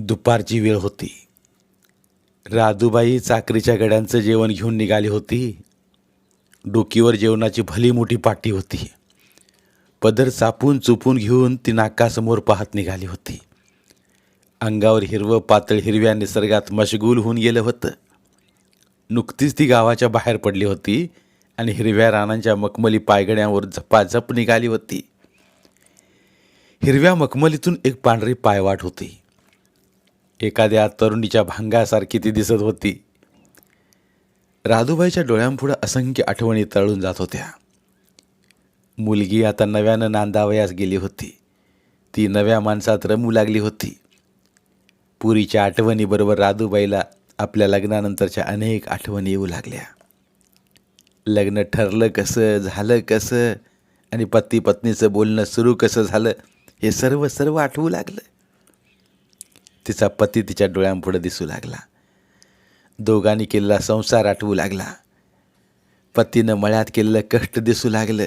दुपारची वेळ होती. राधूबाई चाकरीच्या गड्यांचं जेवण घेऊन निघाली होती. डोकीवर जेवणाची भली मोठी पाटी होती. पदर चापून चुपून घेऊन ती नाकासमोर पाहत निघाली होती. अंगावर हिरवं पातळ हिरव्या निसर्गात मशगूल होऊन गेलं होतं. नुकतीच ती गावाच्या बाहेर पडली होती आणि हिरव्या रानांच्या मखमली पायगड्यांवर झपाझप निघाली होती. हिरव्या मखमलीतून एक पांढरी पायवाट होती. एखाद्या तरुणीच्या भांगासारखी ती दिसत होती. राधूबाईच्या डोळ्यांपुढं असंख्य आठवणी तळून जात होत्या. मुलगी आता नव्यानं नांदावयास गेली होती. ती नव्या माणसात रमू लागली होती. पुरीच्या आठवणीबरोबर राधूबाईला आपल्या लग्नानंतरच्या अनेक आठवणी येऊ लागल्या. लग्न ठरलं कसं झालं कसं आणि पती पत्नीचं बोलणं सुरू कसं झालं हे सर्व सर्व आठवू लागलं. तिचा पती तिच्या डोळ्यांपुढं दिसू लागला. दोघांनी केलेला संसार आठवू लागला. पतीनं मळ्यात केलेलं कष्ट दिसू लागलं.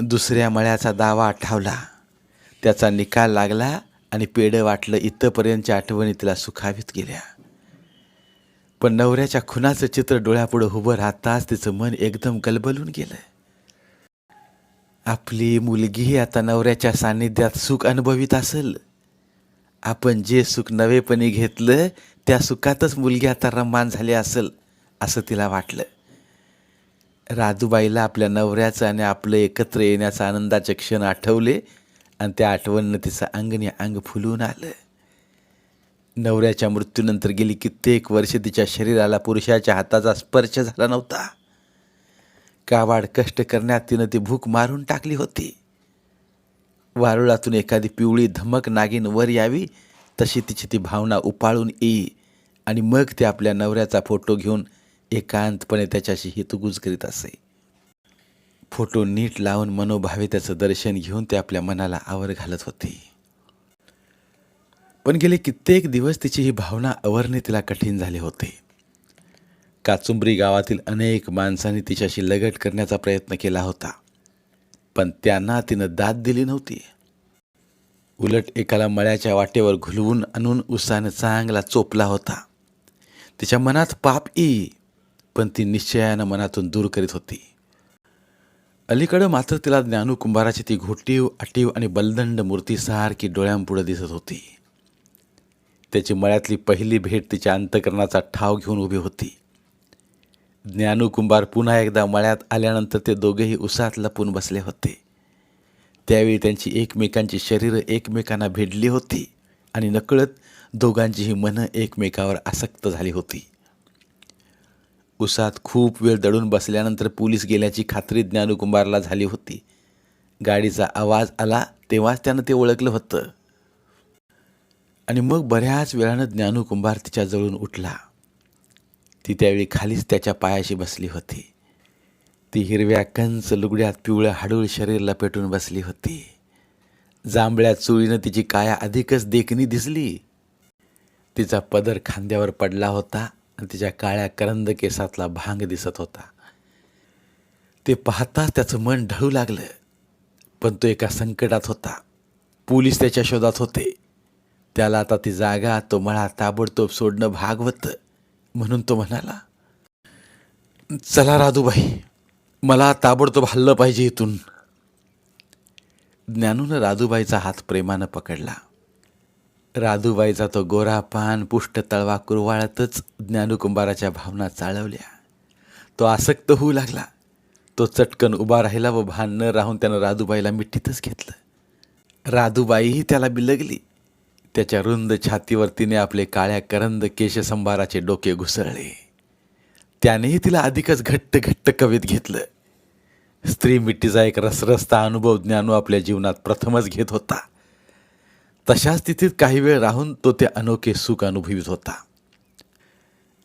दुसऱ्या मळ्याचा दावा आठवला. त्याचा निकाल लागला आणि पेढं वाटलं इथंपर्यंतच्या आठवणी तिला सुखावीत गेल्या. पण नवऱ्याच्या खुनाचं चित्र डोळ्यापुढं उभं राहताच तिचं मन एकदम गलबलून गेलं. आपली मुलगी आता नवऱ्याच्या सान्निध्यात सुख अनुभवित असेल. आपण जे सुख नवेपणी घेतलं त्या सुखातच मुलगी आता रम्मान झाली असेल असं तिला वाटलं. राजूबाईला आपल्या नवऱ्याचं आणि आपलं एकत्र येण्याचं आनंदाचे क्षण आठवले आणि त्या आठवणनं तिचं अंगणी अंग फुलून आलं. नवऱ्याच्या मृत्यूनंतर गेली कित्येक वर्षे तिच्या शरीराला पुरुषाच्या हाताचा स्पर्श झाला नव्हता. कावाड कष्ट करण्यात तिनं ती भूक मारून टाकली होती. वारुळातून एखादी पिवळी धमक नागिन वर यावी तशी तिची ती भावना उपाळून येई आणि मग ते आपल्या नवऱ्याचा फोटो घेऊन एकांतपणे त्याच्याशी हितगुज करीत असे. फोटो नीट लावून मनोभावे त्याचं दर्शन घेऊन ते आपल्या मनाला आवर घालत होते. पण गेले कित्येक दिवस तिची ही भावना अवरणे तिला कठीण झाले होते. काचुंबरी गावातील अनेक माणसांनी तिच्याशी लगट करण्याचा प्रयत्न केला होता. पण त्यांना तिनं दाद दिली नव्हती. उलट एकाला मळ्याच्या वाटेवर घुलवून आणून उसानं चांगला चोपला होता. तिच्या मनात पाप ई पण ती निश्चयानं मनातून दूर करीत होती. अलीकडं मात्र तिला ज्ञानू कुंभाराची ती घोटीव आटीव आणि बलदंड मूर्तीसारखी डोळ्यांपुढं दिसत होती. त्याची मळ्यातली पहिली भेट तिच्या अंतकरणाचा ठाव घेऊन उभी होती. ज्ञानूकुंभार पुन्हा एकदा मळ्यात आल्यानंतर ते दोघेही उसात लपून बसले होते. त्यावेळी त्यांची एकमेकांची शरीरं एकमेकांना भिडली होती आणि नकळत दोघांचीही मनं एकमेकावर आसक्त झाली होती. उसात खूप वेळ दडून बसल्यानंतर पोलीस गेल्याची खात्री ज्ञानकुंभारला झाली होती. गाडीचा आवाज आला तेव्हाच त्यानं ते ओळखलं होतं. आणि मग बऱ्याच वेळानं ज्ञानकुंभार तिच्याजवळून उठला. ती त्यावेळी खालीच त्याच्या पायाशी बसली होती. ती हिरव्या कंच लुगड्यात पिवळ्या हाडूळ शरीर लपेटून बसली होती. जांभळ्या चुळीनं तिची काया अधिकच देखणी दिसली. तिचा पदर खांद्यावर पडला होता आणि तिच्या काळ्या करंद केसातला भांग दिसत होता. ते पाहताच त्याचं मन ढळू लागलं पण तो एका संकटात होता. पोलीस त्याच्या शोधात होते. त्याला आता ती जागा तो मळा ताबडतोब सोडणं भाग होतं. म्हणून तो म्हणाला चला राधूबाई मला ताबडतोब हल्लं पाहिजे इथून. ज्ञानूनं राधूबाईचा हात प्रेमानं पकडला. राधूबाईचा तो गोरा पान पुष्ट तळवा कुरवाळतच ज्ञानकुंभाराच्या भावना चाळवल्या. तो आसक्त होऊ लागला. तो चटकन उभा राहिला व भान न राहून त्यानं राधूबाईला मिठीतच घेतलं. राधूबाईही त्याला बिलगली. त्याच्या रुंद छातीवर तिने आपले काळ्या करंद केशसंभाराचे डोके घुसळले. त्यानेही तिला अधिकच घट्ट घट्ट कवीत घेतलं. स्त्री मिट्टीचा एक रसरसता अनुभव ज्ञानू आपल्या जीवनात प्रथमच घेत होता. तशा स्थितीत काही वेळ राहून तो ते अनोखे सुख अनुभवित होता.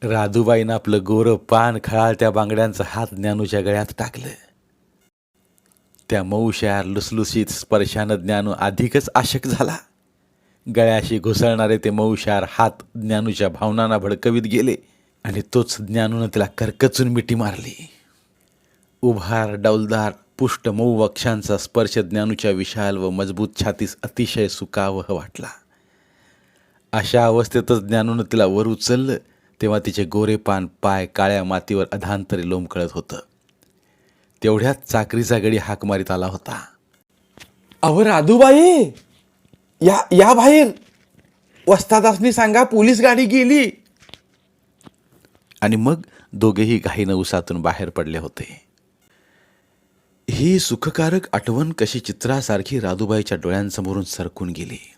राधूबाईनं आपलं गोरं पान खळाळत्या बांगड्यांचं हात ज्ञानूच्या गळ्यात टाकलं. त्या मऊशार लुसलुसीत स्पर्शानं ज्ञानू अधिकच आशक झाला. गळ्याशी घुसळणारे ते मऊशार हात ज्ञानूच्या भावनांना भडकवीत गेले आणि तोच ज्ञानूनं तिला करकचून मिठी मारली. उभार डौलदार पुष्ट मऊ वक्षांचा स्पर्श ज्ञानूच्या विशाल व मजबूत छातीस अतिशय सुकावह वाटला. अशा अवस्थेतच ज्ञानूनं तिला वर उचललं तेव्हा तिचे गोरे पान पाय काळ्या मातीवर अधांतरी लोंबकळत होतं. तेवढ्यात चाकरीचा गडी हाक मारीत आला होता. अहो राधूबाई! या या बाहेर. वस्तादासनी सांगा पोलीस गाडी गेली. आणि मग दोघेही घाईनं उसातून बाहेर पडले होते. ही सुखकारक आठवण कशी चित्रासारखी राधूबाईच्या डोळ्यांसमोरून सरकून गेली.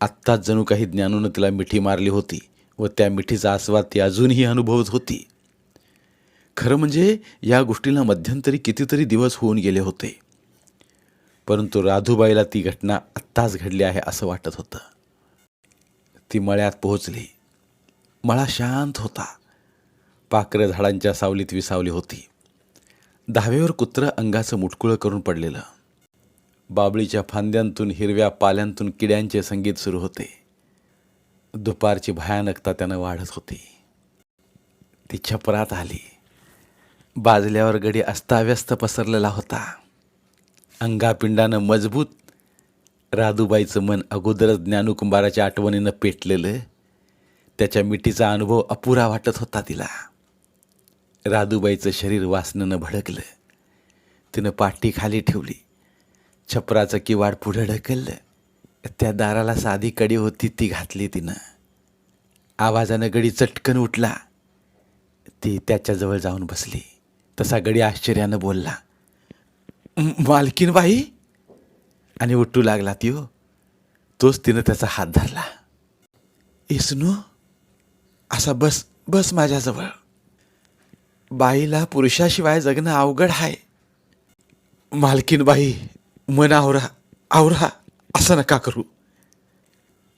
आत्ताच जणू काही ज्ञानूनं तिला मिठी मारली होती व त्या मिठीचा आस्वाद ती अजूनही अनुभवत होती. खरं म्हणजे या गोष्टीला मध्यंतरी कितीतरी दिवस होऊन गेले होते. परंतु राधूबाईला ती घटना आत्ताच घडली आहे असं वाटत होतं. ती मळ्यात पोहोचली. मळा शांत होता. पाखरं झाडांच्या सावलीत विसावली होती. दहावेवर कुत्रं अंगाचं मुटकुळं करून पडलेलं. बाबळीच्या फांद्यांतून हिरव्या पाल्यांतून किड्यांचे संगीत सुरू होते. दुपारची भयानकता त्यानं वाढत होती. ती छपरात आली. बाजल्यावर गडी अस्ताव्यस्त पसरलेला होता. अंगापिंडानं मजबूत. राधूबाईचं मन अगोदरच ज्ञानुकुंभाराच्या आठवणीनं पेटलेलं. त्याच्या मिठीचा अनुभव अपुरा वाटत होता तिला. राधूबाईचं शरीर वासनेनं भडकलं. तिनं पाठी खाली ठेवली. छपराचं किवाड पुढं ढकललं. त्या दाराला साधी कडी होती ती घातली तिनं. आवाजानं गडी चटकन उठला. ती त्याच्याजवळ जाऊन बसली. तसा गडी आश्चर्यानं बोलला. मालकीन बाई. आणि उठू लागला ती हो तोच तिनं त्याचा हात धरला. इसनू असा बस बस माझ्याजवळ. बाईला पुरुषाशिवाय जगणं अवघड आहे मालकीन बाई मन आवरा आवरा असं नका करू.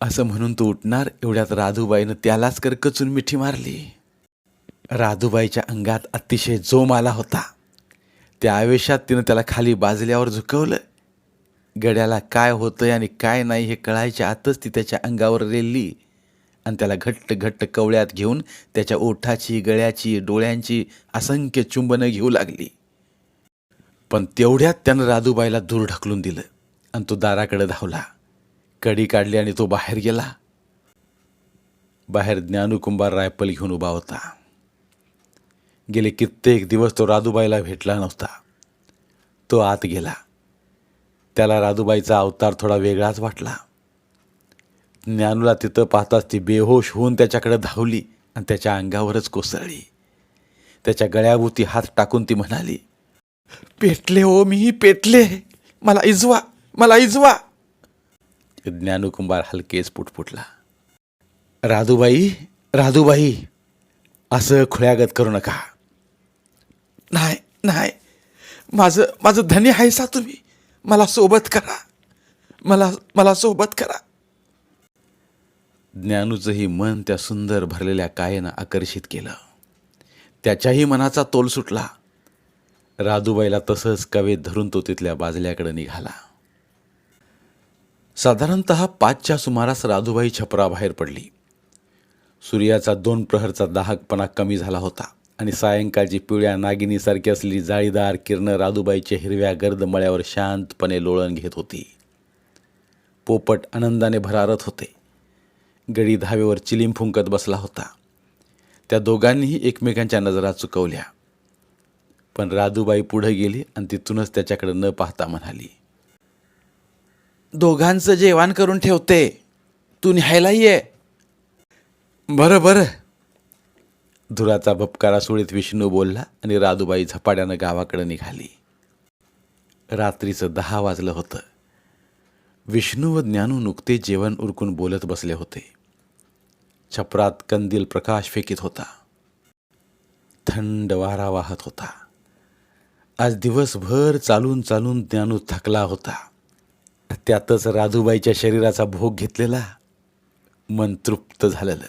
असं म्हणून तो उठणार एवढ्यात राधूबाईनं त्यालाच करकचून मिठी मारली. राधूबाईच्या अंगात अतिशय जोम आला होता. त्या आवेशात तिनं त्याला खाली बाजल्यावर झुकवलं. गड्याला काय होतंय आणि काय नाही हे कळायच्या आतच ती त्याच्या अंगावर रेलली आणि त्याला घट्ट घट्ट कवळ्यात घेऊन त्याच्या ओठाची गळ्याची डोळ्यांची असंख्य चुंबनं घेऊ लागली. पण तेवढ्यात त्यानं राधूबाईला दूर ढकलून दिलं आणि तो दाराकडे धावला. कडी काढली आणि तो बाहेर गेला. बाहेर ज्ञानुकुंभार रायफल घेऊन उभा होता. गेले कित्येक दिवस तो राधूबाईला भेटला नव्हता. तो आत गेला. त्याला राधूबाईचा अवतार थोडा वेगळाच वाटला. ज्ञानूला तिथं पाहताच ती बेहोश होऊन त्याच्याकडे धावली आणि त्याच्या अंगावरच कोसळली. त्याच्या गळ्याभोवती हात टाकून ती म्हणाली पेटले हो मी पेटले. मला इजवा मला इजवा. ज्ञानुकुंभार हलकेच पुटपुटला. राधूबाई राधूबाई असं खुळ्यागत करू नका. नाही नाही. माझं माझं धनी आहे सा तुम्ही. मला सोबत करा. मला मला सोबत करा. ज्ञानूचंही मन त्या सुंदर भरलेल्या कायेनं आकर्षित केलं. त्याच्याही मनाचा तोल सुटला. राधूबाईला तसंच कवेत धरून तो तिथल्या बाजल्याकडे निघाला. साधारणत पाचच्या सुमारास राधूबाई छपराबाहेर पडली. सूर्याचा दोन प्रहरचा दाहकपणा कमी झाला होता. आणि सायंकाळची पिवळ्या नागिनीसारखी असलेली जाळीदार किरणं राधूबाईच्या हिरव्या गर्द मळ्यावर शांतपणे लोळण घेत होती. पोपट आनंदाने भरारत होते. गडी धावेवर चिलीम फुंकत बसला होता. त्या दोघांनीही एकमेकांच्या नजरा चुकवल्या. पण राधूबाई पुढे गेली आणि तिथूनच त्याच्याकडे न पाहता म्हणाली दोघांचं जेवण करून ठेवते. तू न्यायलाही ये. बरं बरं. धुराचा भपकारा सुळीत विष्णू बोलला आणि राधूबाई झपाट्यानं गावाकडे निघाली. रात्रीचं दहा वाजलं होतं. विष्णू व ज्ञानू नुकते जेवण उरकून बोलत बसले होते. छपरात कंदील प्रकाश फेकीत होता. थंड वारा वाहत होता. आज दिवसभर चालून चालून ज्ञानू थकला होता. त्यातच राधूबाईच्या शरीराचा भोग घेतलेला मन तृप्त झालेलं.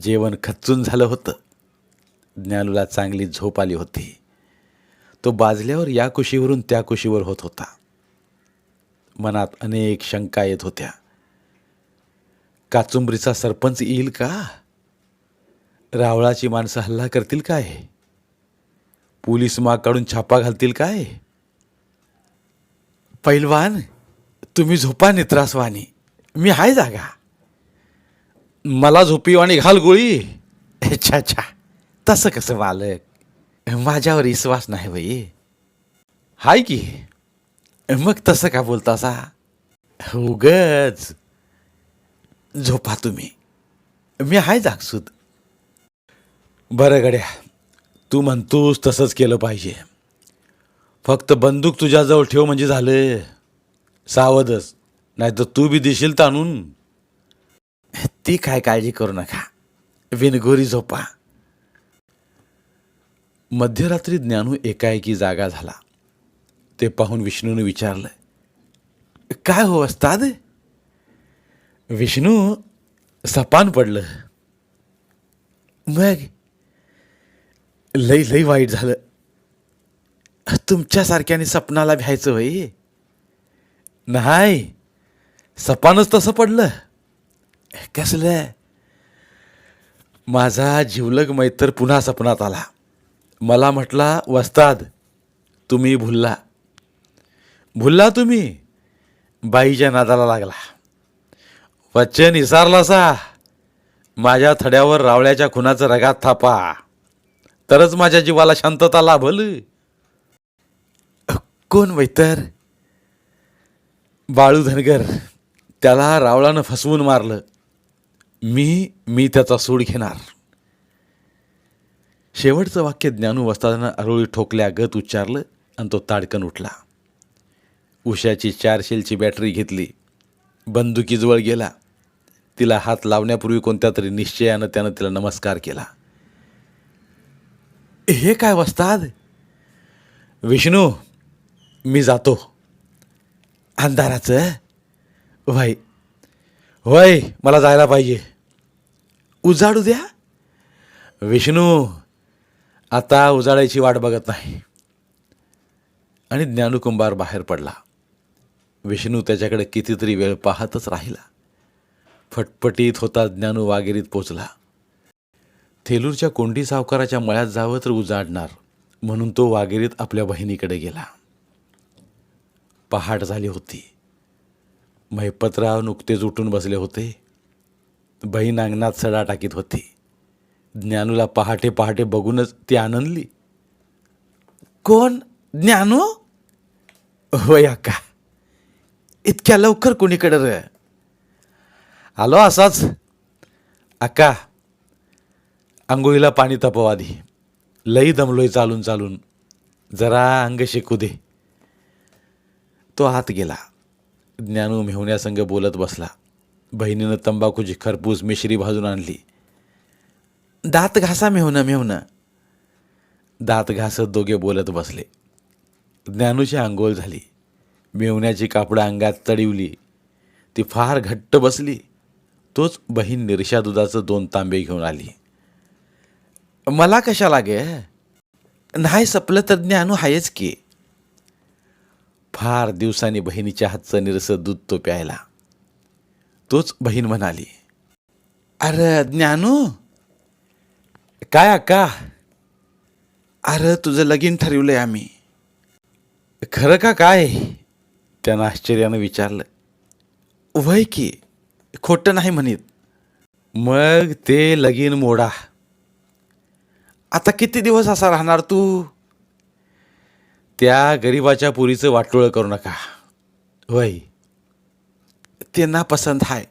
जेवण खच्चून झालं होतं. ज्ञानूला चांगली झोप आली होती. तो बाजल्यावर या कुशीवरून त्या कुशीवर होत होता. मनात अनेक शंका येत होत्या. काचुंबरीचा सरपंच येईल का? रावळाची माणसं हल्ला करतील काय? पोलीस माग काढून छापा घालतील काय? पैलवान तुम्ही झोपा नित्रासवानी मी हाय जागा. मला झोपीवाणी घाल गोळी. अच्छा अच्छा तसं कसं बालक माझ्यावर विश्वास नाही बाई. हाय की? मग तसं का बोलतासा? उगच. झोपा तुम्ही. मी हाय जागसूद. बरं गड्या तू म्हणतोस तसंच केलं पाहिजे. फक्त बंदूक तुझ्याजवळ ठेव म्हणजे झालं. सावधच. नाही तर तू बी दिशील ताणून. ती काय काळजी करू नका. विनगोरी झोपा. मध्यरात्री ज्ञानू एकाएकी जागा झाला. ते पाहून विष्णूने विचारलं काय हो असतात विष्णू सपान पडलं. मग लई लई वाईट झालं. तुमच्यासारख्याने सपनाला भ्यायचं होई नाही सपानच तसं पडलं. कसलं? माझा जिवलग मैत्र पुन्हा सपनात आला. मला म्हटला वस्ताद तुम्ही भुलला. भुलला तुम्ही? बाईच्या नादाला लागला. वचन इसारलासा. माझ्या थड्यावर रावळ्याच्या खुनाचं रगात थापा. तरच माझ्या जीवाला शांतता लाभल. कोण वैतर? बाळू धनगर. त्याला रावळानं फसवून मारलं. मी मी त्याचा सूड घेणार. शेवटचं वाक्य ज्ञानू वस्तादानं अरोळी ठोकल्या गत उच्चारलं आणि तो ताडकन उठला. उशाची चार शेलची बॅटरी घेतली. बंदुकीजवळ गेला. तिला हात लावण्यापूर्वी कोणत्या तरी निश्चयानं त्यानं तिला नमस्कार केला. हे काय वस्ताद? विष्णू मी जातो. अंधाराचं? वय वय मला जायला पाहिजे. उजाडू द्या. विष्णू आता उजाळायची वाट बघत नाही. आणि ज्ञानकुंभार बाहेर पडला. विष्णू त्याच्याकडे कितीतरी वेळ पाहतच राहिला. फटफटीत होता ज्ञानू वागिरीत पोचला. थेलूरच्या कोंडी सावकाराच्या मळ्यात जावं तर उजाडणार म्हणून तो वागिरीत आपल्या बहिणीकडे गेला. पहाट झाली होती. महिपतराव नुकतेच उठून बसले होते. बहीण अंगणात सडा टाकीत होती. ज्ञानूला पहाटे पहाटे बघूनच ती आनंदली. कोण? ज्ञानू? होय अक्का. इतक्या लवकर कोणीकडे र? आलो असाच. अक्का आंघोळीला पाणी तापव आधी. लई दमलोय चालून चालून. जरा अंग शेकू दे. तो आत गेला. ज्ञानू मेहुण्यासंग बोलत बसला. बहिणीनं तंबाखूची खरपूस मिश्री भाजून आणली. दात घासा मेहुणं मेहुणं दात घासत दोघे बोलत बसले. ज्ञानूची आंघोळ झाली. मेवण्याची कापडं अंगात तडिवली. ती फार घट्ट बसली. तोच बहीण निरशा दुधाचं दोन तांबे घेऊन आली. मला कशा लागे नाही सपलं तर ज्ञानू आहेच की. फार दिवसांनी बहिणीच्या हातचं निरसं दूध तो प्यायला. तोच बहीण म्हणाली अरे ज्ञानू काय अक्का? अरे तुझं लगीन ठरवलंय आम्ही. खरं का काय? त्यानं आश्चर्यानं विचारलं. वय की? खोटं नाही म्हणित. मग ते लगीन मोडा. आता किती दिवस असा राहणार तू? त्या गरिबाच्या पुरीचं वाटोळं करू नका. वय. ते ना पसंत हाय.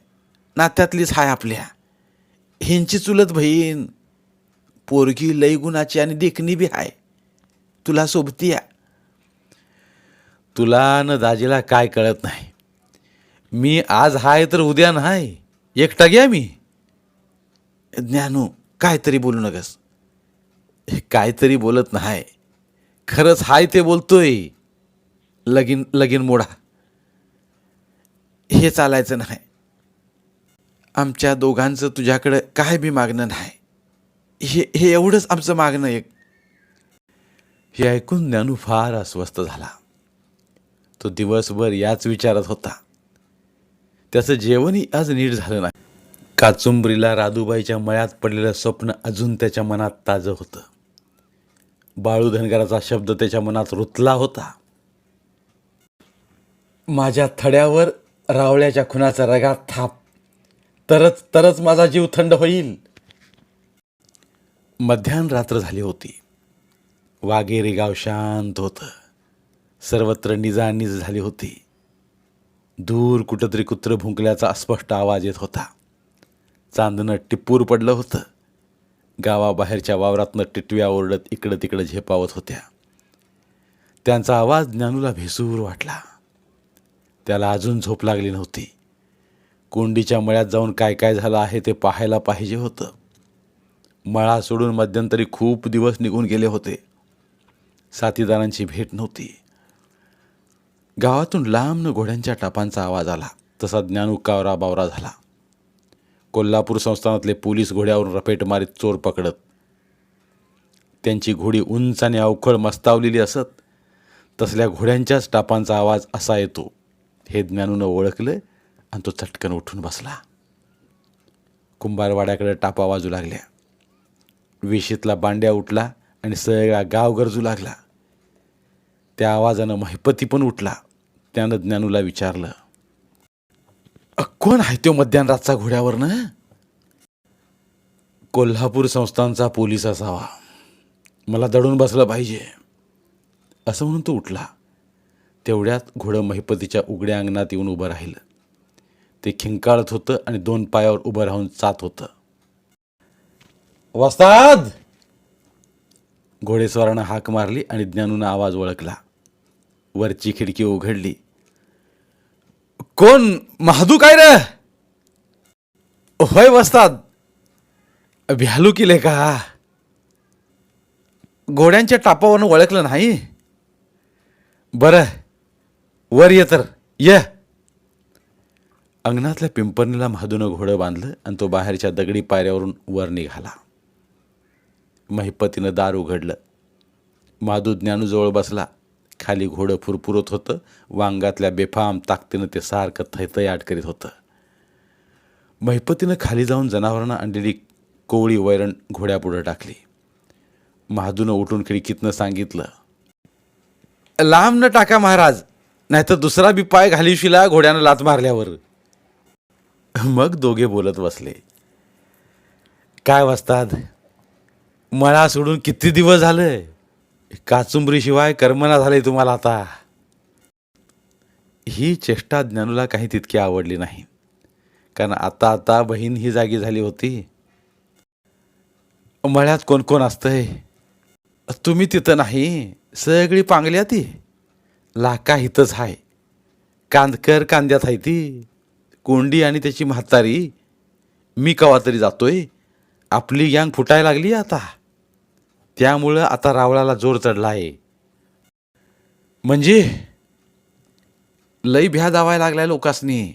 नात्यातलीच हाय आपल्या. ह्यांची चुलत बहीण. पोरगी लई गुणाची आणि देखणी बी आहे तुला सोबती या. तुला न दाजीला काय कळत नाही. मी आज हाय तर उद्या नाही. एकटा घ्या मी. ज्ञानू काहीतरी बोलू नकस काहीतरी बोलत नाही. खरंच हाय ते बोलतोय. लगीन लगीन मोडा. हे चालायचं नाही. आमच्या दोघांचं तुझ्याकडं काय बी मागणं नाही. हे हे एवढंच आमचं मागणं एक हे ऐकून ज्ञानू फार अस्वस्थ झाला. तो दिवसभर याच विचारात होता. त्याचं जेवणही आज नीट झालं नाही. काचुंबरीला राधूबाईच्या मळ्यात पडलेलं स्वप्न अजून त्याच्या मनात ताजं होतं. बाळू धनगराचा शब्द त्याच्या मनात रुतला होता. माझ्या थड्यावर रावळ्याच्या खुनाचा रगात थाप. तरच तरच माझा जीव थंड होईल. मध्यान रात्र झाली होती. वागेरे गाव शांत होतं. सर्वत्र निजानीज झाली होती. दूर कुठंतरी कुत्र भुंकल्याचा अस्पष्ट आवाज येत होता. चांदणं टिप्पूर पडलं होतं. गावाबाहेरच्या वावरातनं टिटव्या ओरडत इकडं तिकडं झेपावत होत्या. त्यांचा आवाज ज्ञानूला भेसूर वाटला. त्याला अजून झोप लागली नव्हती. कोंडीच्या मळ्यात जाऊन काय काय झालं आहे ते पाहायला पाहिजे होतं. मळा सोडून मध्यंतरी खूप दिवस निघून गेले होते. साथीदारांची भेट नव्हती. गावातून लांबनं घोड्यांच्या टापांचा आवाज आला. तसा ज्ञानू कावरा बावरा झाला. कोल्हापूर संस्थानातले पोलीस घोड्यावरून रपेट मारीत चोर पकडत. त्यांची घोडी उंच आणि अवखळ मस्तावलेली असत तसल्या घोड्यांच्याच टापांचा आवाज असा येतो. हे ज्ञानूनं ओळखलं आणि तो चटकन उठून बसला. कुंभारवाड्याकडे टापा वाजू लागल्या. वेशीतला बांड्या उठला आणि सगळा गाव गरजू लागला. त्या आवाजानं महिपती पण उठला. त्यानं ज्ञानूला विचारलं कोण आहे तो मध्यान रातचा कोल्हापूर संस्थांचा पोलीस असावा. मला दडून बसलं पाहिजे. असं म्हणून तो उठला. तेवढ्यात घोडं महिपतीच्या उघड्या अंगणात येऊन उभं राहिलं. ते खिंकाळत होतं आणि दोन पायावर उभं राहून चात होतं. वस्ताद! घोडेस्वारानं हाक मारली आणि ज्ञानूनं आवाज ओळखला. वरची खिडकी उघडली. कोण? महादू काय रे? होय वस्ताद! भ्यालू किले का? घोड्यांच्या टापावरनं ओळखलं नाही? बरं वर ये तर. ये. अंगणातल्या पिंपरणीला महादूनं घोडं बांधलं आणि तो बाहेरच्या दगडी पायऱ्यावरून वर निघाला. महिपतीनं दार उघडलं. माधू ज्ञानूजवळ बसला. खाली घोडं फुरफुरत होतं. वांगातल्या बेफाम ताकदीनं ते सारखं थैतयाट करीत होतं. महिपतीनं खाली जाऊन जनावरांना आणलेली कोवळी वैरण घोड्यापुढं टाकली. महादूनं उठून खिडकीतनं सांगितलं लांब न टाका महाराज नाहीतर दुसरा बी पाय घालीशिला घोड्यानं लात मारल्यावर. मग दोघे बोलत बसले. काय वाजतात? मला सोडून किती दिवस झाले? काचुंबरीशिवाय कर्मना झाले तुम्हाला आता. ही चेष्टा ज्ञानूला काही तितकी आवडली नाही. कारण आता आता बहीण ही जागी झाली होती. मळ्यात कोण कोण असतंय? तुम्ही तिथं नाही सगळी पांगल्या ती. लाका इथंच हाय. कांदकर कांद्यात आहे ती. कोंडी आणि त्याची म्हातारी. मी कवा तरी जातोय. आपली गँग फुटायला लागली आता. त्यामुळं आता रावळाला जोर चढला आहे. म्हणजे? लई भ्या दावायला लागलाय लोकासनी.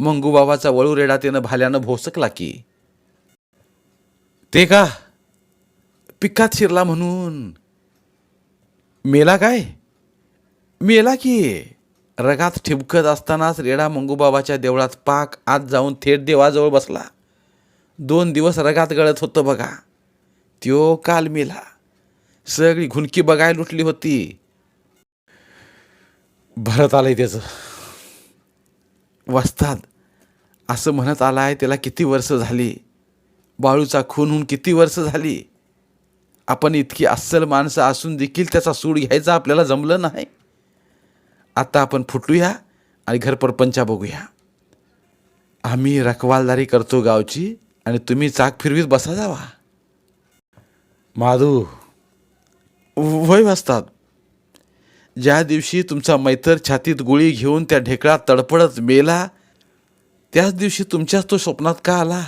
मंगूबाबाचा वळू रेडा त्यानं भाल्यानं भोसकला की. ते का? पिकात शिरला म्हणून. मेला काय? मेला की. रगात ठिबकत असतानाच रेडा मंगूबाबाच्या देवळात पाक आत जाऊन थेट देवाजवळ बसला. दोन दिवस रगात गळत होतं बघा. त्यो काल मेला. सगळी घुणकी बघायला लुटली होती. भरत आलंय त्याचं. वाचतात असं म्हणत आलाय त्याला किती वर्ष झाली? बाळूचा खून होऊन किती वर्ष झाली? आपण इतकी अस्सल माणसं असून देखील त्याचा सूड घ्यायचा आपल्याला जमलं नाही. आता आपण फुटूया आणि घरपरपंचा बघूया. आम्ही रखवालदारी करतो गावची आणि तुम्ही चाक फिरवीत बसा जावा. माधू वय वाचतात. ज्या दिवशी तुमचा मैतर छातीत गोळी घेऊन त्या ढेकळात तडपडत मेला त्याच दिवशी तुमच्याच तो स्वप्नात का आला?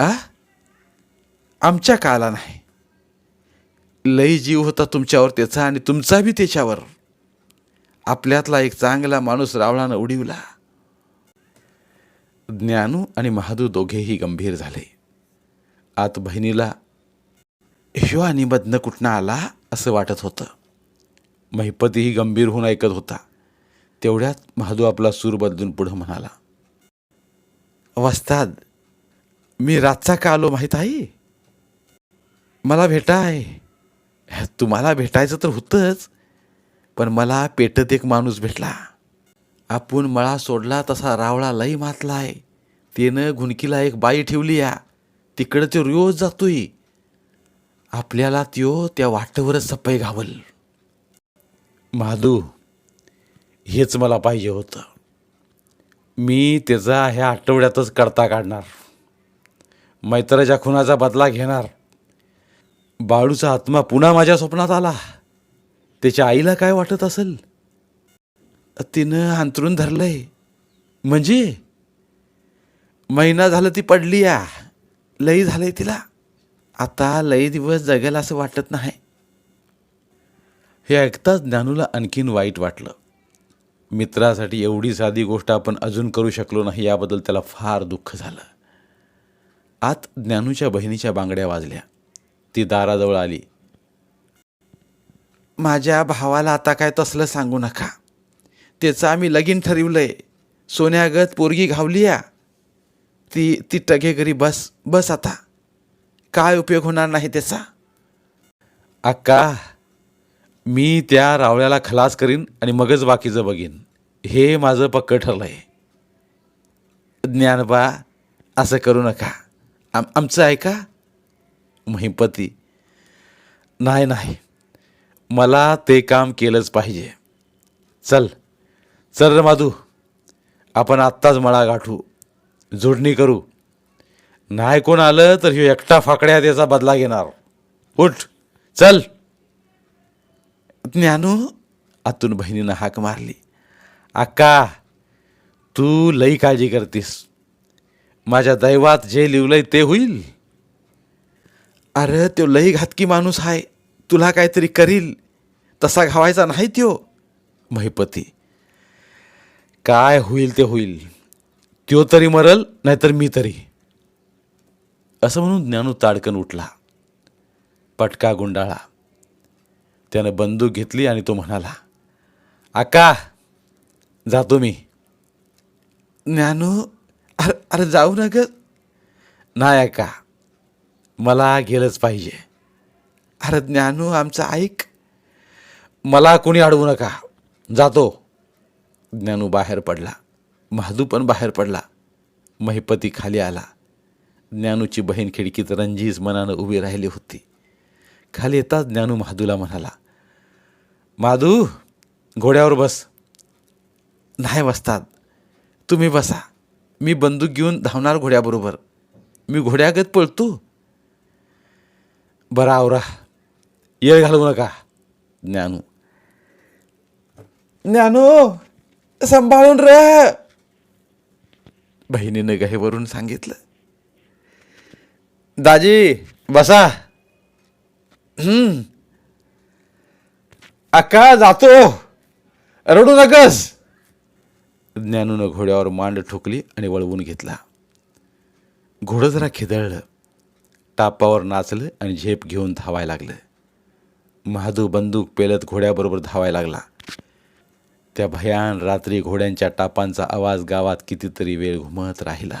आ? आमच्या का आला नाही? लई जीव होता तुमच्यावर त्याचा आणि तुमचा बी त्याच्यावर. आपल्यातला एक चांगला माणूस रावळानं उडीवला. ज्ञानू आणि महादू दोघेही गंभीर झाले. आत बहिणीला ह्यो आणि मधनं कुठनं आला असं वाटत होतं. महिपतीही गंभीर होऊन ऐकत होता. तेवढ्यात महादू आपला सूर बदलून पुढं म्हणाला वस्ताद मी रातचा का आलो माहीत आहे? मला भेटाय तुम्हाला भेटायचं तर होतंच पण मला पेटत एक माणूस भेटला. आपण मळा सोडला तसा रावळा लई मातलाय. त्यानं घुणकीला एक बाई ठेवली या तिकडं तो रोज जातोय. आपल्याला त्यो त्या वाटेवरच सपय घावल. माधू हेच मला पाहिजे होतं. मी त्याचा ह्या आठवड्यातच कडता काढणार. मैत्राच्या खुनाचा बदला घेणार. बाळूचा आत्मा पुन्हा माझ्या स्वप्नात आला. त्याच्या आईला काय वाटत असेल? तिनं अंतरून धरलंय. म्हणजे? महिना झालं ती पडली या. लई झालंय तिला. आता लई दिवस जगेल असं वाटत नाही. हे ऐकताच ज्ञानूला आणखीन वाईट वाटलं. मित्रासाठी एवढी साधी गोष्ट आपण अजून करू शकलो नाही याबद्दल त्याला फार दुःख झालं. आत ज्ञानूच्या बहिणीच्या बांगड्या वाजल्या. ती दाराजवळ आली. माझ्या भावाला आता काय तसलं सांगू नका. त्याचं आम्ही लगीन ठरवलंय. सोन्यागत पोरगी घावली या. ती ती टगे घरी बस बस आता. काय उपयोग होणार नाही त्याचा? अक्का मी त्या रावळ्याला खलास करीन आणि मगच बाकीचं बघीन. हे माझं पक्क ठरलंय. ज्ञानबा असं करू नका. आम आमचं ऐका महिपती नाही नाही. मला ते काम केलंच पाहिजे. चल चल रे माधू. आपण आत्ताच मळा गाठू जोडणी करू. नाही कोण आलं तर ह्यो एकटा फाकड्या त्याचा बदला घेणार. उठ चल. ज्ञानू आतून बहिणीनं हाक मारली. अक्का तू लई काळजी करतीस. माझ्या दैवात जे लिवलंय ते होईल. अरे तो लई घातकी माणूस आहे तुला काहीतरी करील. तसा घावायचा नाही त्यो महिपती. काय होईल ते होईल. त्यो तरी मरल नाहीतर मी तरी. असं म्हणून ज्ञानू ताडकन उठला. पटका गुंडाळा. त्यानं बंदूक घेतली आणि तो म्हणाला आका जातो मी. ज्ञानू अरे अरे जाऊ ना ग नाही ऐका मला गेलंच पाहिजे. अरे ज्ञानू आमचं ऐक. मला कोणी अडवू नका जातो. ज्ञानू बाहेर पडला. महादू पण बाहेर पडला. महिपती खाली आला. ज्ञानूची बहीण खिडकीत रंजीस मनानं उभी राहिली होती. खाली येताच ज्ञानू महादूला म्हणाला माधू घोड्यावर बस. नाही बसतात तुम्ही बसा. मी बंदूक घेऊन धावणार घोड्याबरोबर. मी घोड्यागत पळतो. बरा आवरा. येळ घालवू नका ज्ञानू. ज्ञानू सांभाळून र बहिणीनं गहेवरून सांगितलं. दाजी बसा. हम्म. अक्का जातो. रडू नकस. ज्ञानूनं घोड्यावर मांड ठोकली आणि वळवून घेतला. घोडं जरा खिदळलं. टापावर नाचलं आणि झेप घेऊन धावायला लागलं. महादू बंदूक पेलत घोड्याबरोबर धावायला लागला. त्या भयान रात्री घोड्यांच्या टापांचा आवाज गावात कितीतरी वेळ घुमत राहिला.